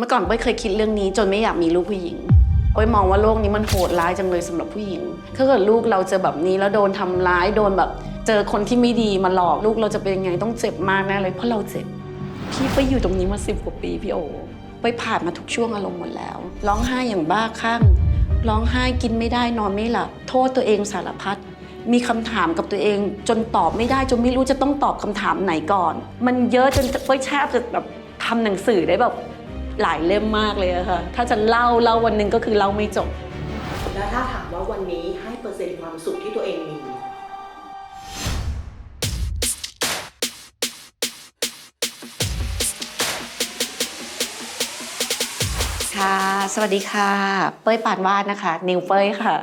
เมื่อก่อนเป้ยเคยคิดเรื่องนี้จนไม่อยากมีลูกผู้หญิงเป้ยมองว่าโลกนี้มันโหดร้ายจังเลยสำหรับผู้หญิง ถ้าเกิดลูกเราเจอแบบนี้แล้วโดนทำร้ายโดนแบบ เจอคนที่ไม่ดีมาหลอกลูกเราจะเป็นยังไงต้องเจ็บมากแน่เลยเพราะเราเจ็บพี่ไปอยู่ตรงนี้มาสิบกว่าปีพี่โอไปผ่านมาทุกช่วงอารมณ์หมดแล้ว ร้องไห้อย่างบ้าคลั่งร้องไห้กินไม่ได้นอนไม่หลับโทษตัวเองสารพัดมีคำถามกับตัวเอง จนตอบไม่ได้จนไม่รู้จะต้องตอบคำถามไหนก่อน มันเยอะจนเป้ยแทบจะแบบทำหนังสือได้แบบ หลายเล่มมากเลยอะค่ะ ถ้าจะเล่าเล่าวันหนึ่งก็คือเล่าไม่จบ แล้วถ้าถามว่าวันนี้ให้เปอร์เซ็นต์ความสุขที่ตัวเองมี ค่ะ สวัสดีค่ะ เป้ยปานวาดนะคะ นิวเป้ยค่ะ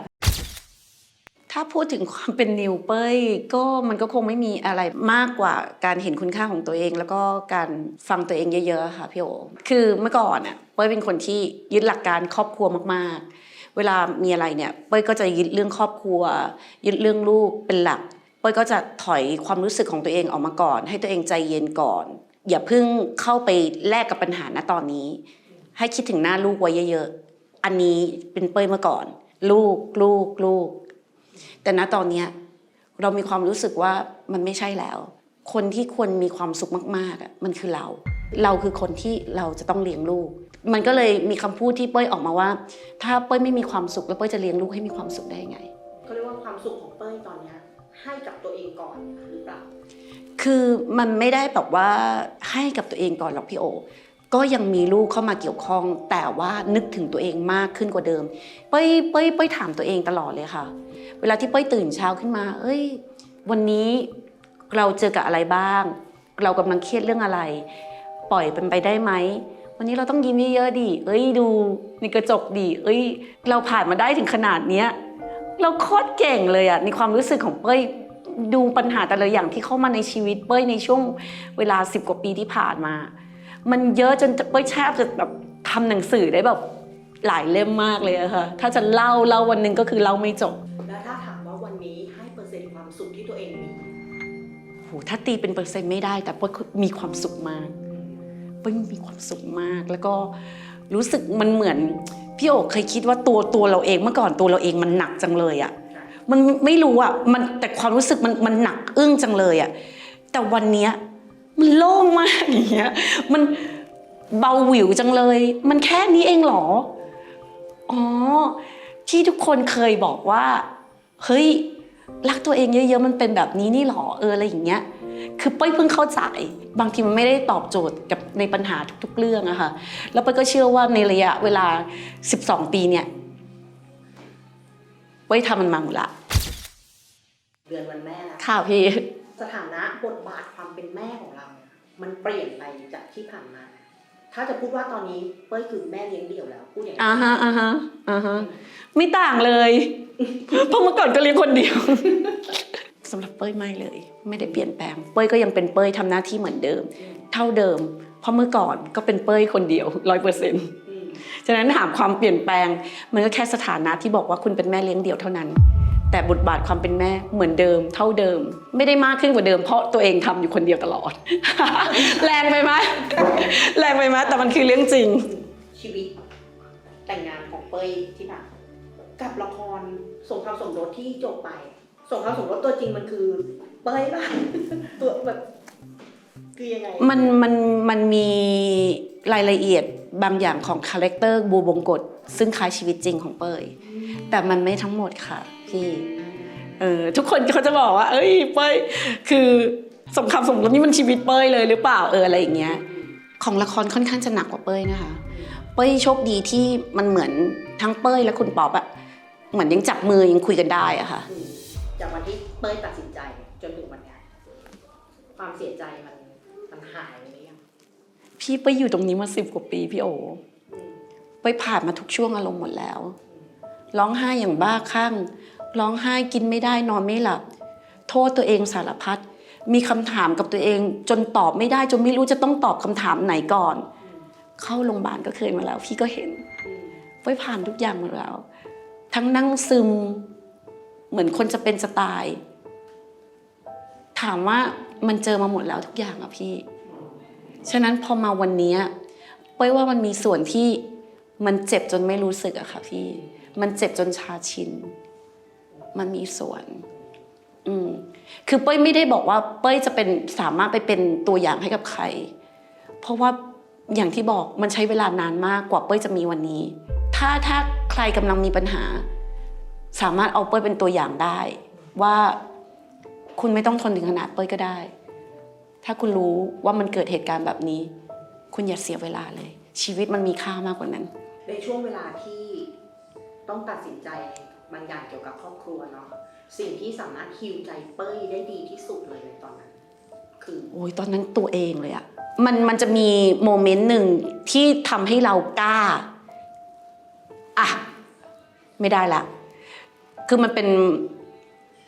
ถ้าพูดถึงความเป็นนิวเป้ยก็มันก็คงไม่มีอะไรมากกว่าการเห็นคุณค่าของตัวเอง แล้วก็การฟังตัวเองเยอะๆค่ะพี่โอคือเมื่อก่อนอะเป้ยเป็นคนที่ยึดหลักการครอบครัวมากๆ เวลามีอะไรเนี่ยเป้ยก็จะยึดเรื่องครอบครัว ยึดเรื่องลูกเป็นหลัก เป้ยก็จะถอยความรู้สึกของตัวเองออกมาก่อน ให้ตัวเองใจเย็นก่อน อย่าเพิ่งเข้าไปแลกกับปัญหาณตอนนี้ ให้คิดถึงหน้าลูกไว้เยอะๆอันนี้เป็นเป้ยเมื่อก่อน ลูกลูกลูก แต่ณตอนเนี้ยเรามีความรู้สึกว่ามันไม่ใช่แล้ว คนที่ควรมีความสุขมากๆอะมันคือเรา เราคือคนที่เราจะต้องเลี้ยงลูก มันก็เลยมีคำพูดที่เป้ยออกมาว่า ถ้าเป้ยไม่มีความสุขแล้วเป้ยจะเลี้ยงลูกให้มีความสุขได้ยังไงก็เรียกว่าความสุขของเป้ยตอนเนี้ยให้กับตัวเองก่อนหรือเปล่าคือมันไม่ได้แบบว่าให้กับตัวเองก่อนหรอกพี่โอ ก็ยังมีลูกเข้ามาเกี่ยวข้อง แต่ว่านึกถึงตัวเองมากขึ้นกว่าเดิม เป้ยเป้ยเป้ยถามตัวเองตลอดเลยค่ะ เวลาที่เป้ยตื่นเช้าขึ้นมา เอ้ย วันนี้เราเจอกับอะไรบ้าง เรากำลังเครียดเรื่องอะไร ปล่อยเป็นไปได้ไหมวันนี้เราต้องยิ้มเยอะๆดิเอ้ยดูในกระจกดิเอ้ย เราผ่านมาได้ถึงขนาดเนี้ยเราโคตรเก่งเลยอะในความรู้สึกของเป้ยดูปัญหาแต่ละอย่างที่เข้ามาในชีวิตเป้ยในช่วงเวลาสิบกว่าปีที่ผ่านมา มันเยอะจนเป้ยแทบจะแบบทำหนังสือได้แบบหลายเล่มมากเลยอะค่ะ ถ้าจะเล่าเล่าวันหนึ่งก็คือเล่าไม่จบ ตัวเองมีโหถ้าตีเป็นเปอร์เซ็นต์ไม่ได้ แต่เป้ยมีความสุขมากเป้ยมีความสุขมาก แล้วก็รู้สึกมันเหมือนพี่โอเคยคิดว่าตัวตัวเราเองเมื่อก่อนตัวเราเองมันหนักจังเลยอะมันไม่รู้อะมันแต่ความรู้สึกมันมันหนักอึ้งจังเลยอะแต่วันเนี้ยมันโล่งมากอย่างเงี้ยมันเบาหวิวจังเลย มันแค่นี้เองเหรออ๋อที่ทุกคนเคยบอกว่า เฮ้ย รักตัวเองเยอะๆมันเป็นแบบนี้นี่หรอเอออะไรอย่างเงี้ยคือเป้ยเพิ่งเข้าใจ บางทีมันไม่ได้ตอบโจทย์กับในปัญหาทุกๆเรื่องอะค่ะแล้วเป้ยก็เชื่อว่าในระยะเวลา 12 ปีเนี่ยเป้ยทำมันมาหมดละเดือนวันแม่แล้วค่ะพี่สถานะบทบาทความเป็นแม่ของเรา มันเปลี่ยนไปจากที่ผ่านมา ถ้าจะพูดว่าตอนนี้เป้ยคือแม่เลี้ยงเดี่ยวแล้วพูดอย่างนี้อ่าฮะอ่าฮะอ่าฮะไม่ต่างเลย เพราะเมื่อก่อนก็เลี้ยงคนเดียวสำหรับเป้ยไม่เลย ไม่ได้เปลี่ยนแปลง เป้ยก็ยังเป็นเป้ยทำหน้าที่เหมือนเดิม เท่าเดิม เพราะเมื่อก่อนก็เป็นเป้ยคนเดียวร้อยเปอร์เซ็นต์อืมฉะนั้นถามความเปลี่ยนแปลง มันก็แค่สถานะที่บอกว่าคุณเป็นแม่เลี้ยงเดี่ยวเท่านั้น แต่บทบาทความเป็นแม่เหมือนเดิม เท่าเดิม ไม่ได้มากขึ้นกว่าเดิมเพราะตัวเองทำอยู่คนเดียวตลอด แรงไปไหมแรงไปไหมแต่มันคือเรื่องจริง ชีวิต แต่งงานของเป้ยที่ผ่านมากับละครสงครามสมรสที่จบไปสงครามสมรสตัวจริงมันคือ เป้ยป่ะตัวแบบคือยังไงมันมันมันมีรายละเอียดบางอย่างของคาแรคเตอร์บูบงกฎซึ่งคล้ายชีวิตจริงของเปยแต่มันไม่ทั้งหมดค่ะ พี่เออทุกคนเขาจะบอกว่า เอ้ยเปยคือสงครามสมรสนี่มันชีวิตเปยเลยหรือเปล่าเอออะไรอย่างเงี้ยของละครค่อนข้างจะหนักกว่าเปยนะคะ เปยโชคดีที่มันเหมือนทั้งเปยและคุณป๊อปอะเหมือนยังจับมือยังคุยกันได้อะค่ะอืมจากวันที่เป้ยตัดสินใจจนถึงวันเนี้ยความเสียใจมันมันหายไปหรือยังพี่เปยอยู่ตรงนี้มาสิบกว่าปีพี่โออืมไปผ่านมาทุกช่วงอารมณ์หมดแล้ว ร้องไห้อย่างบ้าคลั่ง ร้องไห้กินไม่ได้นอนไม่หลับ โทษตัวเองสารพัดมีคำถามกับตัวเอง จนตอบไม่ได้จนไม่รู้จะต้องตอบคำถามไหนก่อน เข้าโรงพยาบาลก็เคยมาแล้ว พี่ก็เห็นอืมไปผ่านทุกอย่างมาแล้ว ทั้งนั่งซึม เหมือนคนจะเป็นจะตายถามว่ามันเจอมาหมดแล้วทุกอย่างอะพี่ ฉะนั้นพอมาวันนี้เป้ยว่ามันมีส่วนที่มันเจ็บจนไม่รู้สึกอะค่ะพี่ มันเจ็บจนชาชิน มันมีส่วนอืมคือเป้ยไม่ได้บอกว่า เป้ยจะเป็นสามารถไปเป็นตัวอย่างให้กับใคร เพราะว่าอย่างที่บอกมันใช้เวลานานมากกว่าเป้ยจะมีวันนี้ ถ้าถ้าใครกำลังมีปัญหา สามารถเอาเป้ยเป็นตัวอย่างได้ ว่าคุณไม่ต้องทนถึงขนาดเป้ยก็ได้ ถ้าคุณรู้ว่ามันเกิดเหตุการณ์แบบนี้ คุณอย่าเสียเวลาเลย ชีวิตมันมีค่ามากกว่านั้น ในช่วงเวลาที่ต้องตัดสินใจ บางอย่างเกี่ยวกับครอบครัวเนาะสิ่งที่สามารถฮิวใจเป้ยได้ดีที่สุดเลยในตอนนั้น คือโอ้ยตอนนั้นตัวเองเลยอะมันมันจะมีโมเมนต์หนึ่งที่ทำให้เรากล้าอะไม่ได้ละคือมันเป็น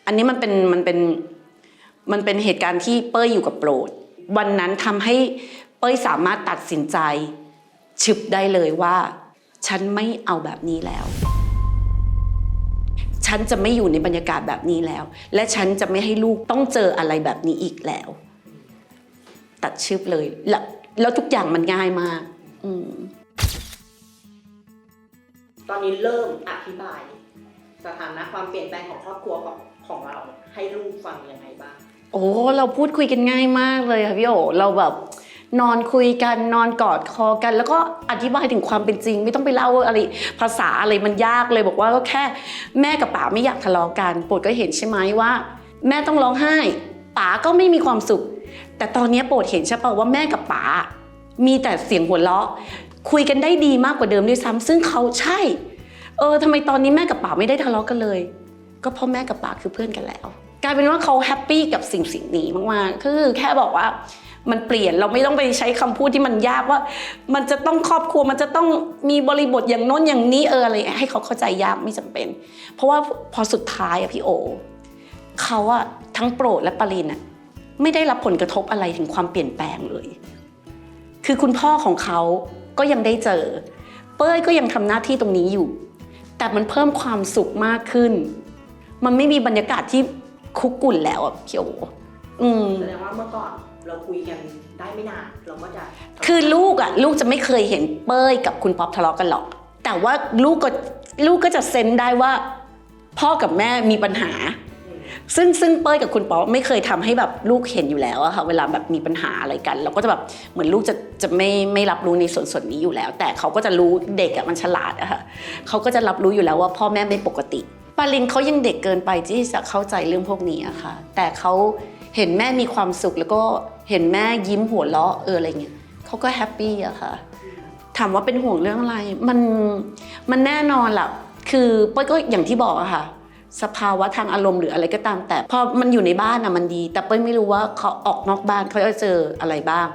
อันนี้มันเป็นมันเป็นมันเป็นเหตุการณ์ที่เป้ยอยู่กับโปรด วันนั้นทำให้เป้ยสามารถตัดสินใจชึบได้เลยว่า ฉันไม่เอาแบบนี้แล้ว ฉันจะไม่อยู่ในบรรยากาศแบบนี้แล้ว และฉันจะไม่ให้ลูกต้องเจออะไรแบบนี้อีกแล้ว ตัดชึบเลยแล้วแล้วทุกอย่างมันง่ายมากอืมตอนนี้เริ่มอธิบาย สถานะความเปลี่ยนแปลงของครอบครัวของของเราให้ลูกฟังยังไงบ้าง โอ้เราพูดคุยกันง่ายมากเลยค่ะพี่โอเราแบบ นอนคุยกันนอนกอดคอกัน แล้วก็อธิบายถึงความเป็นจริง ไม่ต้องไปเล่าอะไรภาษาอะไรมันยากเลยบอกว่าก็แค่แม่กับป๋าไม่อยากทะเลาะกันโปรดก็เห็นใช่ไหมว่า แม่ต้องร้องไห้ป๋าก็ไม่มีความสุข แต่ตอนนี้โปรดเห็นใช่ปะว่าแม่กับป๋ามีแต่เสียงหัวเราะ คุยกันได้ดีมากกว่าเดิมด้วยซ้ำซึ่งเขาใช่ เออทำไมตอนนี้แม่กับป๋าไม่ได้ทะเลาะกันเลย ก็เพราะแม่กับป๋าคือเพื่อนกันแล้ว กลายเป็นว่าเขาแฮปปี้กับสิ่งสิ่งนี้มากๆคือแค่บอกว่า มันเปลี่ยนเราไม่ต้องไปใช้คำพูดที่มันยากว่า มันจะต้องครอบครัวมันจะต้องมีบริบทอย่างน้นอย่างนี้เอออะไรให้เขาเข้าใจยากไม่จำเป็น เพราะว่าพอสุดท้ายอะพี่โอเขาอะทั้งโปรดและปรินอะไม่ได้รับผลกระทบอะไรถึงความเปลี่ยนแปลงเลย คือคุณพ่อของเขาก็ยังได้เจอ เป้ยก็ยังทำหน้าที่ตรงนี้อยู่ แต่มันเพิ่มความสุขมากขึ้น มันไม่มีบรรยากาศที่คุกกุ่นแล้วอะพี่โออืมแสดงว่าเมื่อก่อน เราคุยกันได้ไม่นานเราก็จะคือลูกอะลูกจะไม่เคยเห็นเป้ยกับคุณป๊อปทะเลาะกันหรอก แต่ว่าลูกก็ลูกก็จะเซนได้ว่า พ่อกับแม่มีปัญหาอืมซึ่งซึ่งเป้ยกับคุณป๊อปไม่เคยทำให้แบบลูกเห็นอยู่แล้วอะค่ะเวลาแบบมีปัญหาอะไรกัน เราก็จะแบบเหมือนลูกจะจะไม่ไม่รับรู้ในส่วนส่วนนี้อยู่แล้ว แต่เขาก็จะรู้เด็กอะมันฉลาดอะค่ะเขาก็จะรับรู้อยู่แล้วว่าพ่อแม่ไม่ปกติปาลินเขายังเด็กเกินไปที่จะเข้าใจเรื่องพวกนี้อะค่ะแต่เขา เห็นแม่มีความสุขแล้วก็เห็นแม่ยิ้มหัวเราะเอออะไรเงี้ยเขาก็แฮปปี้อะค่ะถามว่าเป็นห่วงเรื่องอะไร มันมันแน่นอนแหละคือป้ยก็อย่างที่บอกอะค่ะ สภาวะทางอารมณ์หรืออะไรก็ตาม แต่พอมันอยู่ในบ้านอะมันดี แต่เป้ยไม่รู้ว่าเขาออกนอกบ้านเขาจะเจออะไรบ้าง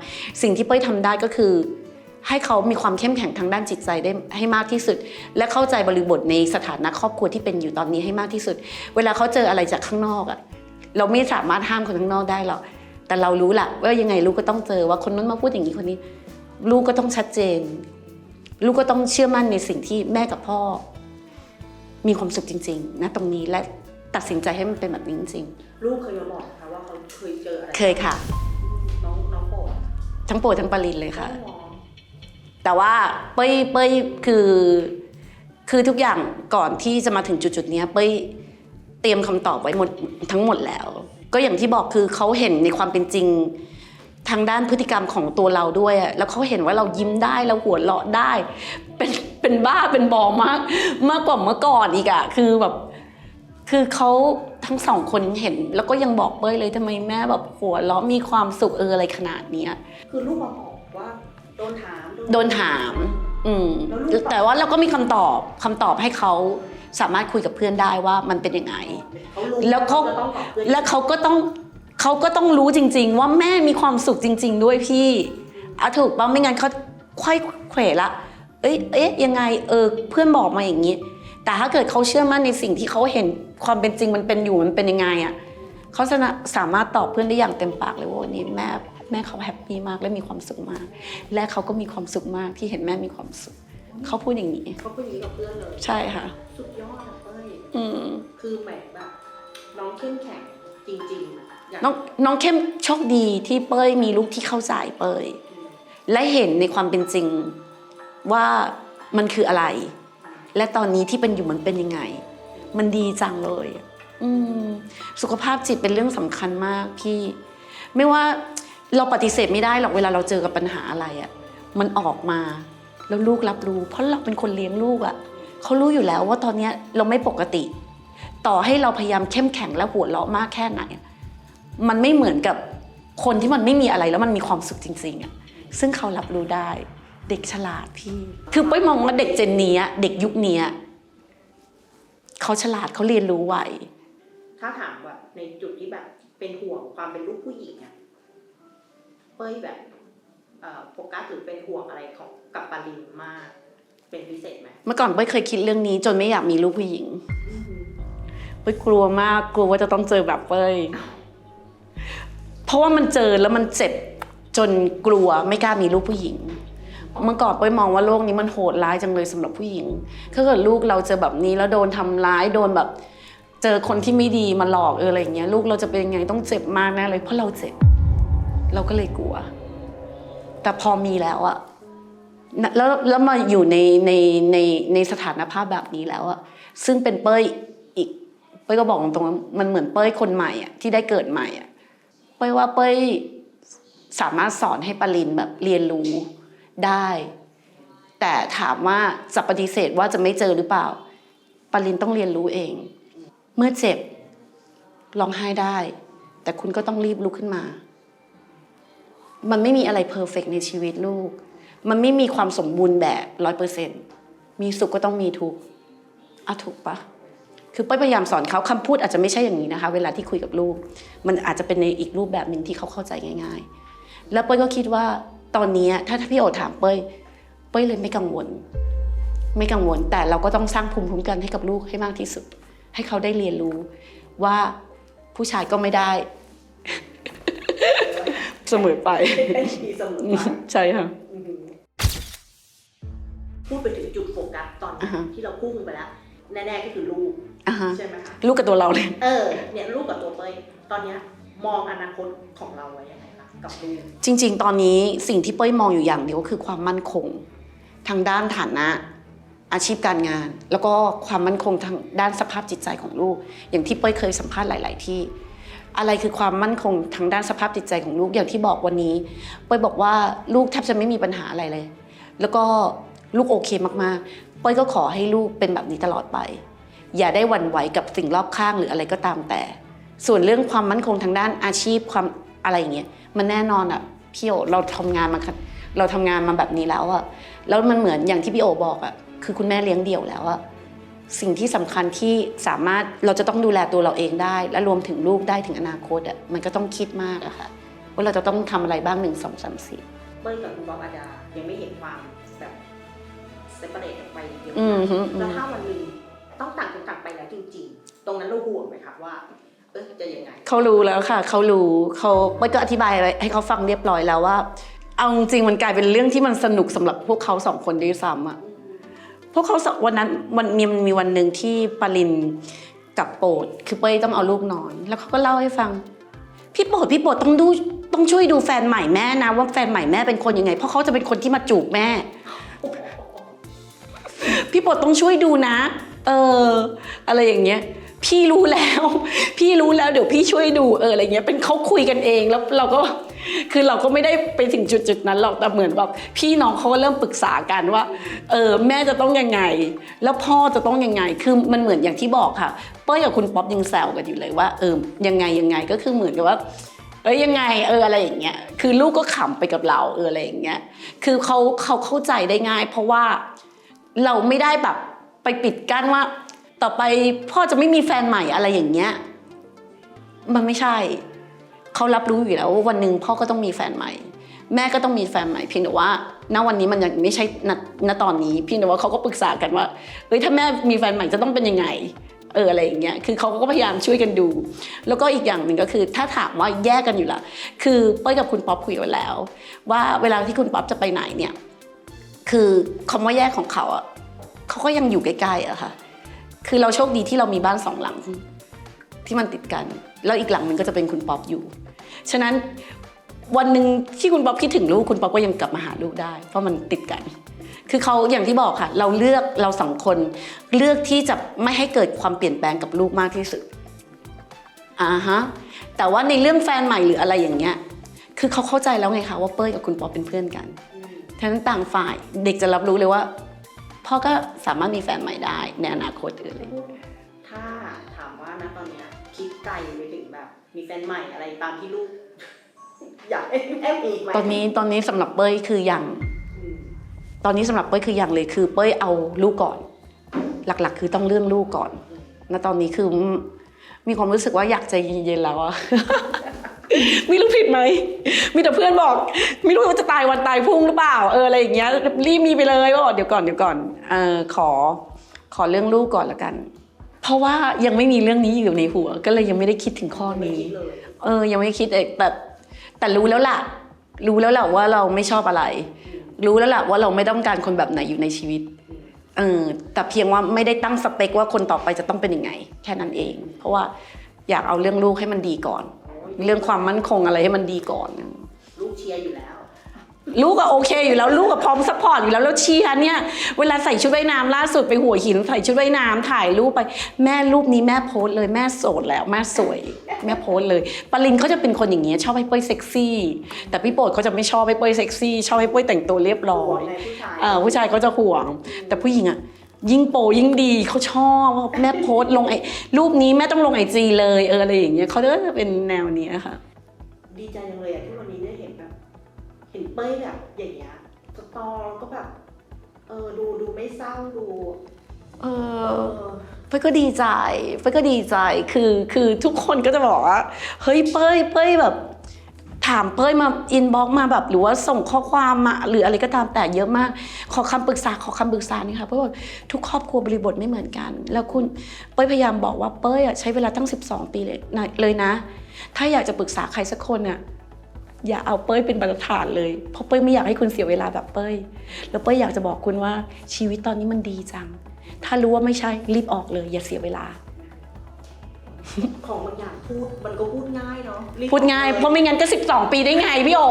สิ่งที่เป้ยทำได้ก็คือ ให้เขามีความเข้มแข็งทางด้านจิตใจได้ให้มากที่สุด และเข้าใจบริบทในสถานะครอบครัวที่เป็นอยู่ตอนนี้ให้มากที่สุด เวลาเขาเจออะไรจากข้างนอกอะ เราไม่สามารถห้ามคนข้างนอกได้หรอกแต่เรารู้แหละว่ายังไงลูกก็ต้องเจอว่าคนนั้นมาพูดอย่างนี้คนนี้ ลูกก็ต้องชัดเจน ลูกก็ต้องเชื่อมั่นในสิ่งที่แม่กับพ่อ มีความสุขจริง ๆ นะตรงนี้และตัดสินใจให้มันเป็นแบบนี้จริงลูกเคยมาบอกนะคะว่าเขาเคยเจออะไรๆเคยค่ะ น้องน้องโปรดทั้งโปรดทั้งปรินเลยค่ะอ๋อแต่ว่าเป้ยเป้ยคือ คือทุกอย่างก่อนที่จะมาถึงจุดๆเนี้ยเป้ย เตรียมคำตอบไว้หมดทั้งหมดแล้ว ก็อย่างที่บอกคือเขาเห็นในความเป็นจริง ทางด้านพฤติกรรมของตัวเราด้วยอะแล้วเขาเห็นว่าเรายิ้มได้เราหัวเราะได้ เป็นเป็นบ้าเป็นบอมาก มากกว่าเมื่อก่อนอีกอะคือแบบคือเขาทั้งสองคนเห็น แล้วก็ยังบอกเป้ยเลยทำไมแม่แบบหัวเราะมีความสุขเอออะไรขนาดเนี้ยคือลูกมาบอกว่าโดนถามโดนถาม อืมแล้วลูกตอบแต่ว่าเราก็มีคำตอบคำตอบให้เขา สามารถคุยกับเพื่อนได้ว่ามันเป็นยังไงเขารู้แล้วเขาจะต้องตอบเพื่อนและเขาก็ต้องเขาก็ต้องรู้จริง ๆ ว่าแม่มีความสุขจริง ๆ ด้วยพี่อะถูกป่ะไม่งั้นเขาค่อยเขวละ เอ้ยเอ๊ะยังไงเออเพื่อนบอกมาอย่างนี้ แต่ถ้าเกิดเขาเชื่อมั่นในสิ่งที่เขาเห็นความเป็นจริงมันเป็นอยู่มันเป็นยังไงอะเขาสนะสามารถตอบเพื่อนได้อย่างเต็มปากเลยว่าวันนี้แม่แม่เขาแฮปปี้มากและมีความสุขมาก และเขาก็มีความสุขมากที่เห็นแม่มีความสุข เขาพูดอย่างนี้เขาพูดอย่างนี้กับเพื่อนเลยใช่ค่ะ สุดยอดอะเป้ยอืมคือแหมแบบน้องเข้มแข็งจริงๆอะอย่างน้องน้องเข้มโชคดีที่เป้ยมีลูกที่เข้าใจเป้ยและเห็นในความเป็นจริงว่ามันคืออะไร และตอนนี้ที่เป็นอยู่มันเป็นยังไง มันดีจังเลยอะอืมสุขภาพจิตเป็นเรื่องสำคัญมากพี่ ไม่ว่าเราปฏิเสธไม่ได้หรอกเวลาเราเจอกับปัญหาอะไรอะมันออกมา แล้วลูกรับรู้ เพราะเราเป็นคนเลี้ยงลูกอะเขารู้อยู่แล้วว่าตอนนี้เราไม่ปกติ ต่อให้เราพยายามเข้มแข็งและหัวเราะมากแค่ไหน มันไม่เหมือนกับคนที่มันไม่มีอะไรแล้วมันมีความสุขจริงๆอะซึ่งเขารับรู้ได้ เด็กฉลาดพี่คือป้อยมองว่าเด็กเจนเนี้ยเด็กยุคนี้เขาฉลาดเขาเรียนรู้ไวถ้าถามแบบในจุดที่แบบเป็นห่วงความเป็นลูกผู้หญิงอะเป้ยแบบ โฟกัสหรือเป็นห่วงอะไรของกับปารินมาก เป็นพิเศษไหมเมื่อก่อนเป้ยเคยคิดเรื่องนี้ จนไม่อยากมีลูกผู้หญิงเป้ยกลัวมากกลัวว่าจะต้องเจอแบบเป้ยเพราะว่ามันเจอแล้วมันเจ็บจนกลัวไม่กล้ามีลูกผู้หญิงเมื่อก่อนเป้ยมองว่าโลกนี้มันโหดร้ายจังเลยสำหรับผู้หญิงถ้าเกิดลูกเราเจอแบบนี้แล้วโดนทำร้ายโดนแบบ เจอคนที่ไม่ดีมาหลอกเอออะไรอย่างเงี้ยลูกเราจะเป็นยังไงต้องเจ็บมากแน่เลยเพราะเราเจ็บ เราก็เลยกลัว แต่พอมีแล้วอะแล้วแล้วมาอยู่ในในในในสถานภาพแบบนี้แล้วอะซึ่งเป็นเป้ยอีก เป้ยก็บอกตรงๆว่ามันเหมือนเป้ยคนใหม่อะที่ได้เกิดใหม่อะเป้ยว่าเป้ยสามารถสอนให้ปรินแบบเรียนรู้ได้ แต่ถามว่าจะปฏิเสธว่าจะไม่เจอหรือเปล่า ปรินต้องเรียนรู้เอง เมื่อเจ็บร้องไห้ได้ แต่คุณก็ต้องรีบลุกขึ้นมา มันไม่มีอะไรเพอร์เฟกในชีวิตลูก มันไม่มีความสมบูรณ์แบบร้อยเปอร์เซ็นต์มีสุขก็ต้องมีทุกข์อะถูกปะคือป้ยพยายามสอนเขาคำพูดอาจจะไม่ใช่อย่างนี้นะคะ เวลาที่คุยกับลูก มันอาจจะเป็นในอีกรูปแบบหนึ่งที่เขาเข้าใจง่าย ๆ แล้วเป้ยก็คิดว่าตอนนี้ถ้าถ้าพี่โอถามเป้ยเป้ยเลยไม่กังวล ไม่กังวลแต่เราก็ต้องสร้างภูมิคุ้มกันให้กับลูกให้มากที่สุด ให้เขาได้เรียนรู้ว่าผู้ชายก็ไม่ได้ เสมอไปเป็นทีเสมอไปใช่ค่ะ อืมพูดไปถึงจุดโฟกัสตอนอ่าฮะ ที่เราพุ่งไปแล้ว แน่ๆก็คือลูกอ่าฮะใช่ไหมคะ ลูกกับตัวเราเลย เออ เนี่ยลูกกับตัวเป้ยตอนเนี้ยมองอนาคตของเราไว้ยังไงคะกับลูก จริง ๆ ตอนนี้สิ่งที่เป้ยมองอยู่อย่างเดียวก็คือความมั่นคง ทางด้านฐานะ อาชีพการงาน แล้วก็ความมั่นคงทางด้านสภาพจิตใจของลูก อย่างที่เป้ยเคยสัมภาษณ์หลาย ๆ ที่ อะไรคือความมั่นคงทางด้านสภาพจิตใจของลูกอย่างที่บอกวันนี้เป้ยบอกว่าลูกแทบจะไม่มีปัญหาอะไรเลย แล้วก็ลูกโอเคมากๆ เป้ยก็ขอให้ลูกเป็นแบบนี้ตลอดไป อย่าได้หวั่นไหวกับสิ่งรอบข้างหรืออะไรก็ตามแต่ ส่วนเรื่องความมั่นคงทางด้านอาชีพความอะไรอย่างเงี้ยมันแน่นอนอะพี่โอเราทำงานมาเราทำงานมาแบบนี้แล้วอะแล้วมันเหมือนอย่างที่พี่โอบอกอะคือคุณแม่เลี้ยงเดี่ยวแล้วอะ สิ่งที่สำคัญที่สามารถเราจะต้องดูแลตัวเราเองได้ และรวมถึงลูกได้ถึงอนาคตอะมันก็ต้องคิดมากอะค่ะว่าเราจะต้องทำอะไรบ้างหนึ่งสองสามสี่เป้ยกับคุณบ๊อบอาจจะยังไม่เห็นความแบบเซปเปอร์เรตออกไปเยอะอืมมากฮึอืแล้วมถ้าวันหนึ่งต้องต่างคนต่างไปแล้วจริง ๆ ตรงนั้นเราห่วงไหมครับว่าเออจะยังไงเขารู้แล้วค่ะ เขารู้เขาเป้ยก็อธิบายไว้ให้เขาฟังเรียบร้อยแล้วว่า เอาจริงๆมันกลายเป็นเรื่องที่มันสนุกสำหรับพวกเขาสองคนด้วยซ้ำอะ พวกเขาสองวันนั้นวันมีมีวันหนึ่งที่ปารินกับโปรดคือเป้ยต้องเอาลูกนอน แล้วเขาก็เล่าให้ฟัง พี่โปรดพี่โปรดต้องดูต้องช่วยดูแฟนใหม่แม่นะ ว่าแฟนใหม่แม่เป็นคนยังไง เพราะเขาจะเป็นคนที่มาจูบแม่ พี่โปรดต้องช่วยดูนะ เออ อะไรอย่างเงี้ย พี่รู้แล้ว พี่รู้แล้วเดี๋ยวพี่ช่วยดูเอออะไรเงี้ยเป็นเขาคุยกันเองแล้วเราก็คือเราก็ไม่ได้ไปถึงจุดจุดนั้นหรอกแต่เหมือนแบบพี่น้องเขาก็เริ่มปรึกษากันว่าเออแม่จะต้องยังไง แล้วพ่อจะต้องยังไงคือมันเหมือนอย่างที่บอกค่ะเป้ยกับคุณป๊อปยังแซวกันอยู่เลยว่าเออยังไงยังไงก็คือเหมือนกับว่าเอ้ยยังไงเอออะไรอย่างเงี้ยคือลูกก็ขำไปกับเราเอออะไรอย่างเงี้ยคือเขาเขาเข้าใจได้ง่าย เพราะว่าเราไม่ได้แบบไปปิดกั้นว่า ต่อไปพ่อจะไม่มีแฟนใหม่อะไรอย่างเงี้ย มันไม่ใช่ เขารับรู้อยู่แล้วว่าวันหนึ่งพ่อก็ต้องมีแฟนใหม่ แม่ก็ต้องมีแฟนใหม่เพียงแต่ว่า ณวันนี้มันยังไม่ใช่ณณตอนนี้เพียงแต่ว่าเขาก็ปรึกษากันว่าเฮ้ยถ้าแม่มีแฟนใหม่จะต้องเป็นยังไงเอออะไรอย่างเงี้ย คือเขาก็พยายามช่วยกันดู แล้วก็อีกอย่างหนึ่งก็คือ ถ้าถามว่าแยกกันอยู่ละ คือเป้ยกับคุณป๊อปคุยกันแล้ว ว่าเวลาที่คุณป๊อปจะไปไหนเนี่ย คือคำว่าแยกของเขาอะเขาก็ยังอยู่ใกล้ๆอะค่ะ คือเราโชคดีที่เรามีบ้านสองหลัง ที่มันติดกัน แล้วอีกหลังหนึ่งก็จะเป็นคุณป๊อปอยู่ ฉะนั้นวันหนึ่งที่คุณป๊อปคิดถึงลูกคุณป๊อปก็ยังกลับมาหาลูกได้ เพราะมันติดกัน คือเขาอย่างที่บอกค่ะ เราเลือกเราสองคนเลือกที่จะไม่ให้เกิดความเปลี่ยนแปลงกับลูกมากที่สุดอ่าฮะแต่ว่าในเรื่องแฟนใหม่หรืออะไรอย่างเงี้ย คือเขาเข้าใจแล้วไงคะว่าเป้ยกับคุณป๊อเป็นเพื่อนกันฉะนั้นต่างฝ่ายเด็กจะรับรู้เลยว่า พ่อก็สามารถมีแฟนใหม่ได้ในอนาคตหรืออะไรถ้าถามว่านะตอนเนี้ยคิดไกลไปถึงแบบ มีแฟนใหม่อะไรตามที่ลูก อยากให้แม่มีไหมตอนนี้ตอนนี้สำหรับเป้ยคือยัง อืมตอนนี้สำหรับเป้ยคืออย่างเลยคือเป้ยเอาลูกก่อน หลักๆ คือต้องเรื่องลูกก่อนณตอนนี้คือมีความรู้สึกว่าอยากใจเย็นๆแล้วอะ ไม่รู้ผิดไหม มีแต่เพื่อนบอก ไม่รู้ว่าจะตายวันตายพรุ่งหรือเปล่า เอออะไรอย่างเงี้ย รีบมีไปเลยว่าเดี๋ยวก่อนเดี๋ยวก่อนเออขอ ขอเรื่องลูกก่อนละกัน เพราะว่ายังไม่มีเรื่องนี้อยู่ในหัว ก็เลยยังไม่ได้คิดถึงข้อนี้ เออ ยังไม่คิดเอแต่แต่รู้แล้วล่ะ รู้แล้วแหละว่าเราไม่ชอบอะไร รู้แล้วล่ะว่าเราไม่ต้องการคนแบบไหนอยู่ในชีวิตเออแต่เพียงว่าไม่ได้ตั้งสเปคว่าคนต่อไปจะต้องเป็นยังไง แค่นั้นเอง เพราะว่าอยากเอาเรื่องลูกให้มันดีก่อน เรื่องความมั่นคงอะไรให้มันดีก่อน ลูกเชียร์อยู่แล้ว ลูกก็โอเคอยู่แล้วลูกก็พร้อมซัพพอร์ตอยู่แล้วแล้วเชียร์เนี่ย เวลาใส่ชุดว่ายน้ำล่าสุดไปหัวหินใส่ชุดว่ายน้ำถ่ายรูปไป แม่รูปนี้แม่โพสต์เลยแม่โสดแล้วแม่สวย แม่โพสต์เลยปรินเขาจะเป็นคนอย่างเงี้ยชอบให้เป้ยเซ็กซี่ แต่พี่โปรดเขาจะไม่ชอบให้เป้ยเซ็กซี่ชอบให้เป้ยแต่งตัวเรียบร้อยในผู้ชาย เออผู้ชายเขาจะห่วง แต่ผู้หญิงอะ ยิ่งโปยิ่งดีเขาชอบว่าแม่โพสต์ลงไอ้รูปนี้แม่ต้องลงไอจีเลยเอออะไรอย่างเงี้ยเขาจะเป็นแนวเนี้ยค่ะ ดีใจจังเลยอะที่วันนี้ได้เห็นแบบ เห็นเป้ยแบบอย่างเงี้ยสตอร์ก็แบบเออดูดูไม่เศร้าดูเอเอออเป้ยก็ดีใจเป้ยก็ดีใจคือคือทุกคนก็จะบอกว่าเฮ้ยเป้ยเป้ยแบบ ถามเป้ยมาอินบ็อกมาแบบหรือว่าส่งข้อความมาหรืออะไรก็ตามแต่เยอะมาก ขอคำปรึกษาขอคำปรึกษานี่ค่ะเพราะว่าทุกครอบครัวบริบทไม่เหมือนกัน แล้วคุณเป้ยพยายามบอกว่าเป้ยอะใช้เวลาตั้ง 12 ปีเลยนะเลยนะ ถ้าอยากจะปรึกษาใครสักคนอะอย่าเอาเป้ยเป็นบรรทัดฐานเลย เพราะเป้ยไม่อยากให้คุณเสียเวลาแบบเป้ย แล้วเป้ยอยากจะบอกคุณว่าชีวิตตอนนี้มันดีจัง ถ้ารู้ว่าไม่ใช่รีบออกเลย อย่าเสียเวลา ของบางอย่างพูดมันก็พูดง่ายเนาะรีบพูดง่ายเพราะไม่งั้นก็ 12 ปีได้ไงพี่โอ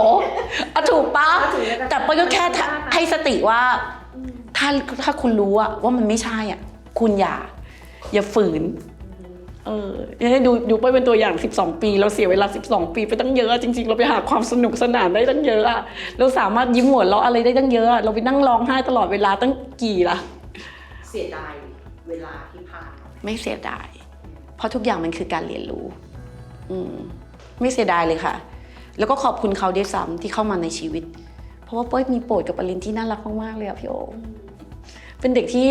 อะถูกปะก็ถึงจะแต่เป้ยก็แค่ให้สติว่า อืมถ้าถ้าคุณรู้อะว่ามันไม่ใช่อะคุณอย่า อย่าฝืน เออให้ดูดูเป้ยเป็นตัวอย่าง 12 ปี เราเสียเวลา 12 ปีไปตั้งเยอะอะ จริง ๆ เราไปหาความสนุกสนานได้ตั้งเยอะอะเราสามารถยิ้มหัวเราะอะไรได้ตั้งเยอะอะเราไปนั่งร้องไห้ตลอดเวลาตั้งกี่ละเสียดายเวลาที่ผ่านมา ไม่เสียดายเพ ราะทุกอย่างมันคือการเรียนรู้อืมไม่เสียดายเลยค่ะ แล้วก็ขอบคุณเขาด้วยซ้ำที่เข้ามาในชีวิต เพราะว่าเป้ยมีโปรดกับปรินที่น่ารักมากๆเลยอะพี่โอเป็นเด็กที่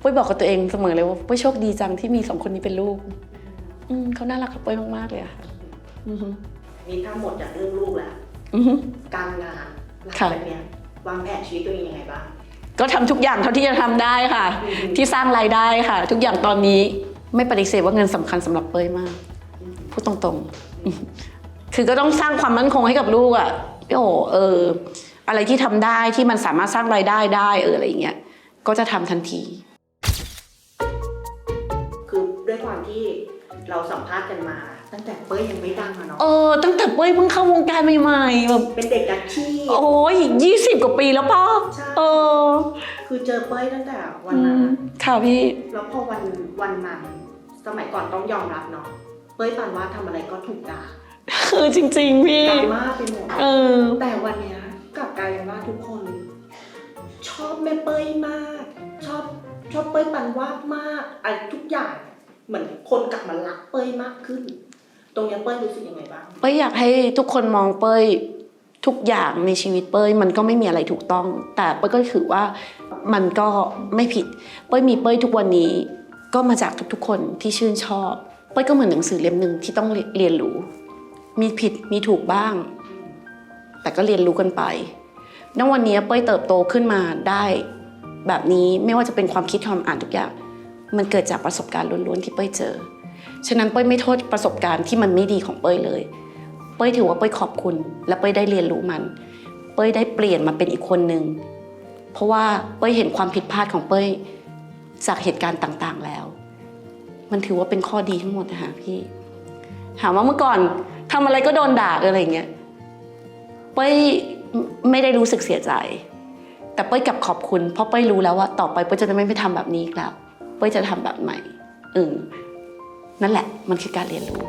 เป้ยบอกกับตัวเองเสมอเลยว่าเป้ยโชคดีจังที่มีสองคนนี้เป็นลูกอืมเขาน่ารักกับเป้ยมากๆเลยอะค่ะอือฮึนี่ถ้าหมดจากเรื่องลูกแล้วอือฮึการงานหลังค่ะจากเนี้ยวางแผนชีวิตตัวเองยังไงบ้างก็ทำทุกอย่างเท่าที่จะทำได้ค่ะอืมที่สร้างรายได้ค่ะ ทุกอย่างตอนนี้ ไม่ปฏิเสธว่าเงินสำคัญสำหรับเป้ยมากพูดตรงๆ คือก็ต้องสร้างความมั่นคงให้กับลูกอะ่ะพี่โอเออ อะไรที่ทำได้ที่มันสามารถสร้างรายได้ได้เอออะไรอย่างเงี้ยก็จะทำทันที ที่เราสัมภาษณ์กันมา ตั้งแต่เป้ยยังไม่ดังอะเนาะเออตั้งแต่เป้ยเพิ่งเข้าวงการใหม่ๆแบบเป็นเด็กดัชชี่โอ้ยยี่สิบกว่าปีแล้วป่ะใช่ เออคือเจอเป้ยตั้งแต่วันอืนั้นมค่ะพี่แล้วพอวันวันนั้นสมัยก่อนต้องยอมรับเนาะเป้ยปานว่าทำอะไรก็ถูกด่าคือจริง ๆ พี่ดราม่าไปหมด เออ แต่วันเนี้ยกลับกลายเป็นว่าทุกคน ชอบแม่เป้ยมาก ชอบชอบเป้ยปันวาดมากอะไรทุกอย่าง เหมือนคนกลับมารักเป้ยมากขึ้น ตรงเนี้ยเป้ยรู้สึกยังไงบ้างเป้ยอยากให้ทุกคนมองเป้ยทุกอย่างในชีวิตเป้ยมันก็ไม่มีอะไรถูกต้อง แต่เป้ยก็ถือว่ามันก็ไม่ผิด เป้ยมีเป้ยทุกวันนี้ก็มาจากทุกๆคนที่ชื่นชอบ เป้ยก็เหมือนหนังสือเล่มหนึ่งที่ต้องเรียนรู้ มีผิดมีถูกบ้าง แต่ก็เรียนรู้กันไปณวันนี้เป้ยเติบโตขึ้นมาได้ แบบนี้ไม่ว่าจะเป็นความคิดความอ่านทุกอย่าง มันเกิดจากประสบการณ์ล้วนๆที่เป้ยเจอ ฉะนั้นเป้ยไม่โทษประสบการณ์ที่มันไม่ดีของเป้ยเลย เป้ยถือว่าเป้ยขอบคุณ และเป้ยได้เรียนรู้มัน เป้ยได้เปลี่ยนมาเป็นอีกคนหนึ่ง เพราะว่าเป้ยเห็นความผิดพลาดของเป้ยจากเหตุการณ์ต่างๆแล้ว มันถือว่าเป็นข้อดีทั้งหมดนะคะพี่ถามว่าเมื่อก่อนทำอะไรก็โดนด่าอะไรเงี้ย เป้ยไม่ได้รู้สึกเสียใจ แต่เป้ยกลับขอบคุณ เพราะเป้ยรู้แล้วว่าต่อไปเป้ยจะไม่ไปทำแบบนี้อีกแล้ว เป้ยจะทำแบบใหม่อืมนั่นแหละมันคือการเรียนรู้